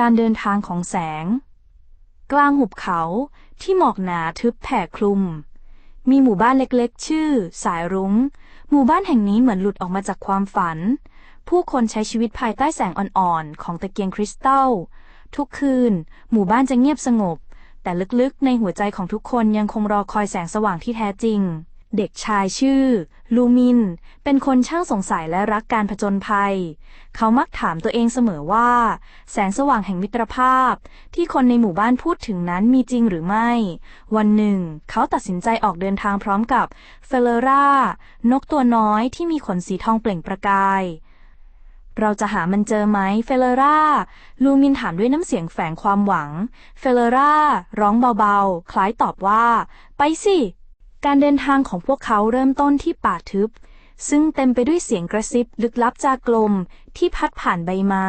การเดินทางของแสง กลางหุบเขาที่หมอกหนาทึบแผ่คลุม มีหมู่บ้านเล็กๆ ชื่อ สายรุง้ง หมู่บ้านแห่งนี้เหมือนหลุดออกมาจากความฝัน ผู้คนใช้ชีวิตภายใต้แสงอ่อนๆ ของตะเกียงคริสตัล ทุกคืน หมู่บ้านจะเงียบสงบ แต่ลึกๆ ในหัวใจของทุกคนยังคงรอคอยแสงสว่างที่แท้จริง เด็กชายชื่อ ลูมิน เป็นคนช่างสงสัยและรักการผจญภัย เขามักถามตัวเองเสมอว่า แสงสว่างแห่งมิตรภาพ ที่คนในหมู่บ้านพูดถึงนั้นมีจริงหรือไม่ วันหนึ่ง เขาตัดสินใจออกเดินทางพร้อมกับเฟลรานกตัวน้อยที่มีขนสีทองเปล่งประกาย เราจะหามันเจอไหมเฟลราลูมินถามด้วยน้ำเสียงแฝงความหวัง เฟลราร้องเบาๆ คล้ายตอบว่า ไปสิ การเดินทางของพวกเขาเริ่มต้นที่ป่าทึบ ซึ่งเต็มไปด้วยเสียงกระซิบลึกลับจากกลม ที่พัดผ่านใบไม้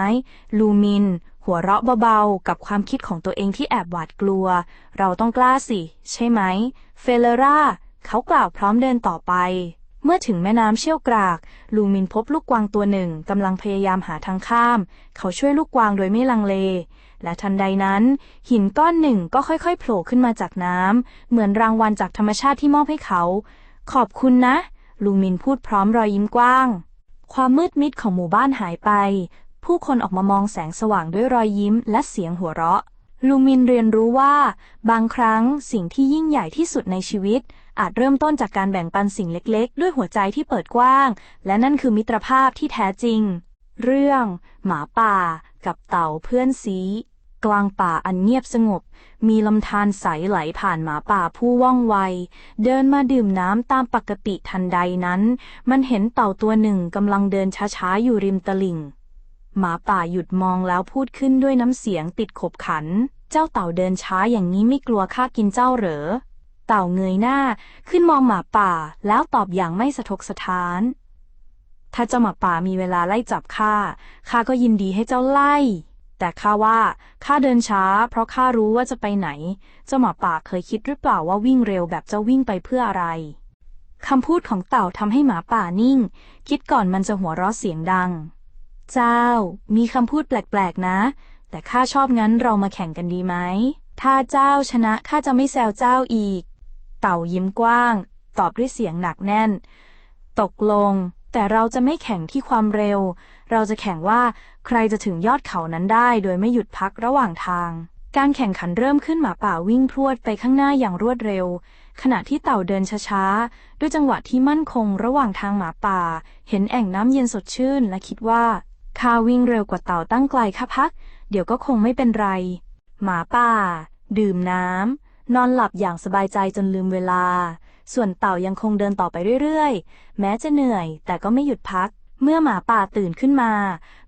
ลูมิน หัวเราะเบาๆ กับความคิดของตัวเองที่แอบหวาดกลัว เราต้องกล้าสิ ใช่ไหม เฟเลราเขากล่าวพร้อมเดินต่อไป เมื่อถึงแม่น้ำเชี่ยวกราก ลูมินพบลูกกวางตัวหนึ่งกำลังพยายามหาทางข้าม เขาช่วยลูกกวางโดยไม่ลังเล และทันใดนั้น หินก้อนหนึ่งก็ค่อยๆโผล่ขึ้นมาจากน้ำเหมือนรางวัลจากธรรมชาติที่มอบให้เขา ขอบคุณนะ ลูมินพูดพร้อมรอยยิ้มกว้าง ความมืดมิดของหมู่บ้านหายไป ผู้คนออกมามองแสงสว่างด้วยรอยยิ้มและเสียงหัวเราะ ลูมินเรียนรู้ว่า บางครั้งสิ่งที่ยิ่งใหญ่ที่สุดในชีวิต อาจเริ่มต้นจากการแบ่งปันสิ่งเล็กๆ ด้วยหัวใจที่เปิดกว้าง และนั่นคือมิตรภาพที่แท้จริง เรื่อง หมาป่า กับเต่าเพื่อนซีกลางป่าอันเงียบสงบ มีลำธารใสไหลผ่านหมาป่าผู้ว่องไว เดินมาดื่มน้ำตามปกติทันใดนั้น มันเห็นเต่าตัวหนึ่งกำลังเดินช้าๆอยู่ริมตลิ่ง หมาป่าหยุดมองแล้วพูดขึ้นด้วยน้ำเสียงติดขบขัน เจ้าเต่าเดินช้าอย่างนี้ไม่กลัวข้ากินเจ้าเหรอ เต่าเงยหน้า ขึ้นมองหมาป่าแล้วตอบอย่างไม่สะทกสะท้าน ถ้าเจ้าหมาป่ามีเวลาไล่จับข้า ข้าก็ยินดีให้เจ้าไล่ แต่ข้าว่าข้าเดินช้า เพราะข้ารู้ว่าจะไปไหน เจ้าหมาป่าเคยคิดหรือเปล่าว่าวิ่งเร็วแบบเจ้าวิ่งไปเพื่ออะไรคำพูดของเต่าทำให้หมาป่านิ่ง คิดก่อนมันจะหัวเราะเสียงดัง เจ้า มีคำพูดแปลกๆนะ แต่ข้าชอบงั้นเรามาแข่งกันดีไหม ถ้าเจ้าชนะข้าจะไม่แซวเจ้าอีก เต่ายิ้มกว้าง ตอบด้วยเสียงหนักแน่น ตกลง แต่เราจะไม่แข่งที่ความเร็ว เราจะแข่งว่าใครจะถึงยอดเขานั้นได้ โดยไม่หยุดพักระหว่างทาง การแข่งขันเริ่มขึ้นหมาป่าวิ่งพรวดไปข้างหน้าอย่างรวดเร็ว ขณะที่เต่าเดินช้าๆ ด้วยจังหวะที่มั่นคงระหว่างทางหมาป่า เห็นแอ่งน้ำเย็นสดชื่นและคิดว่า ข้าวิ่งเร็วกว่าเต่าตั้งไกลค่ะพัก เดี๋ยวก็คงไม่เป็นไร หมาป่า ดื่มน้ำ นอนหลับอย่างสบายใจจนลืมเวลา ส่วนเต่ายังคงเดินต่อไปเรื่อยๆ แม้จะเหนื่อยแต่ก็ไม่หยุดพัก เมื่อหมาป่าตื่นขึ้นมา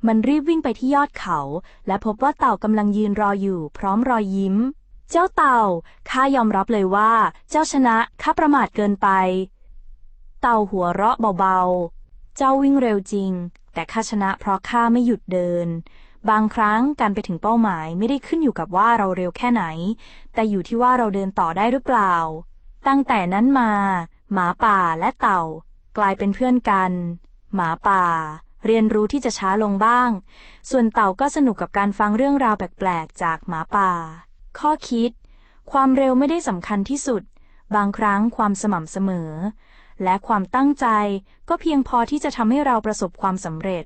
มันรีบวิ่งไปที่ยอดเขา และพบว่าเต่ากำลังยืนรออยู่พร้อมรอยยิ้ม เจ้าเต่า ข้ายอมรับเลยว่า เจ้าชนะ ข้าประมาทเกินไป เต่าหัวเราะเบาๆ เจ้าวิ่งเร็วจริง แต่ข้าชนะเพราะข้าไม่หยุดเดิน บางครั้งการไปถึงเป้าหมายไม่ได้ขึ้นอยู่กับว่าเราเร็วแค่ไหน แต่อยู่ที่ว่าเราเดินต่อได้หรือเปล่า ตั้งแต่นั้นมา หมาป่าและเต่า กลายเป็นเพื่อนกัน หมาป่า เรียนรู้ที่จะช้าลงบ้าง ส่วนเต่าก็สนุกกับการฟังเรื่องราวแปลกๆจากหมาป่า ข้อคิด ความเร็วไม่ได้สำคัญที่สุด บางครั้งความสม่ำเสมอ และความตั้งใจ ก็เพียงพอที่จะทำให้เราประสบความสำเร็จ